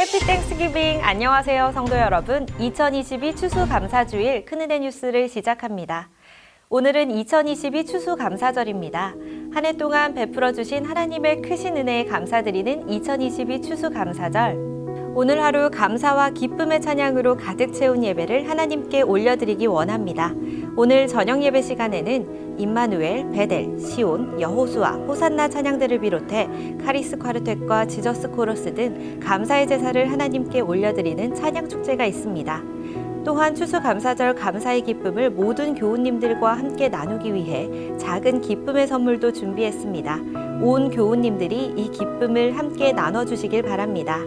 해피 땡스기빙 안녕하세요 성도 여러분 2022 추수감사주일 큰은혜 뉴스를 시작합니다. 오늘은 2022 추수감사절입니다. 한 해 동안 베풀어 주신 하나님의 크신 은혜에 감사드리는 2022 추수감사절 오늘 하루 감사와 기쁨의 찬양으로 가득 채운 예배를 하나님께 올려드리기 원합니다. 오늘 저녁 예배 시간에는 임마누엘, 베델, 시온, 여호수아, 호산나 찬양들을 비롯해 카리스 콰르텟과 지저스 코러스 등 감사의 제사를 하나님께 올려드리는 찬양 축제가 있습니다. 또한 추수감사절 감사의 기쁨을 모든 교우님들과 함께 나누기 위해 작은 기쁨의 선물도 준비했습니다. 온 교우님들이 이 기쁨을 함께 나눠주시길 바랍니다.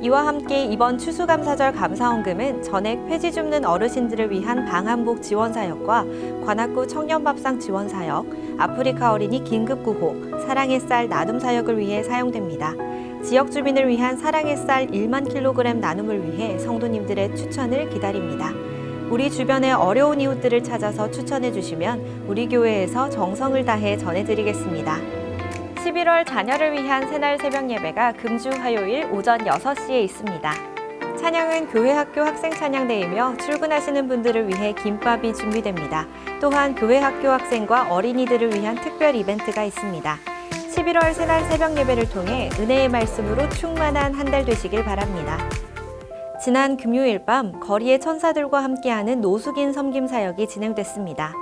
이와 함께 이번 추수감사절 감사원금은 전액 폐지 줍는 어르신들을 위한 방한복 지원사역과 관악구 청년밥상 지원사역, 아프리카 어린이 긴급구호, 사랑의 쌀 나눔 사역을 위해 사용됩니다. 지역 주민을 위한 사랑의 쌀 1만 킬로그램 나눔을 위해 성도님들의 추천을 기다립니다. 우리 주변의 어려운 이웃들을 찾아서 추천해 주시면 우리 교회에서 정성을 다해 전해드리겠습니다. 11월 자녀를 위한 새날 새벽 예배가 금주 화요일 오전 6시에 있습니다. 찬양은 교회 학교 학생 찬양대이며 출근하시는 분들을 위해 김밥이 준비됩니다. 또한 교회 학교 학생과 어린이들을 위한 특별 이벤트가 있습니다. 11월 새날 새벽 예배를 통해 은혜의 말씀으로 충만한 한 달 되시길 바랍니다. 지난 금요일 밤 거리의 천사들과 함께하는 노숙인 섬김 사역이 진행됐습니다.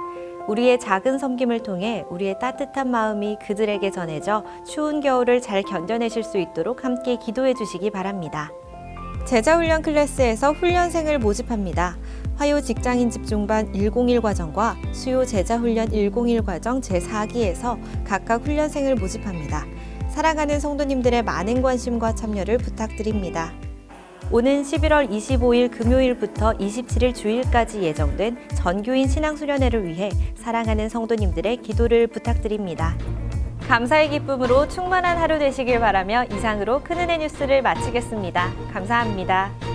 우리의 작은 섬김을 통해 우리의 따뜻한 마음이 그들에게 전해져 추운 겨울을 잘 견뎌내실 수 있도록 함께 기도해 주시기 바랍니다. 제자훈련 클래스에서 훈련생을 모집합니다. 화요 직장인 집중반 101 과정과 수요 제자훈련 101 과정 제4기에서 각각 훈련생을 모집합니다. 사랑하는 성도님들의 많은 관심과 참여를 부탁드립니다. 오는 11월 25일 금요일부터 27일 주일까지 예정된 전교인 신앙수련회를 위해 사랑하는 성도님들의 기도를 부탁드립니다. 감사의 기쁨으로 충만한 하루 되시길 바라며 이상으로 큰은혜 뉴스를 마치겠습니다. 감사합니다.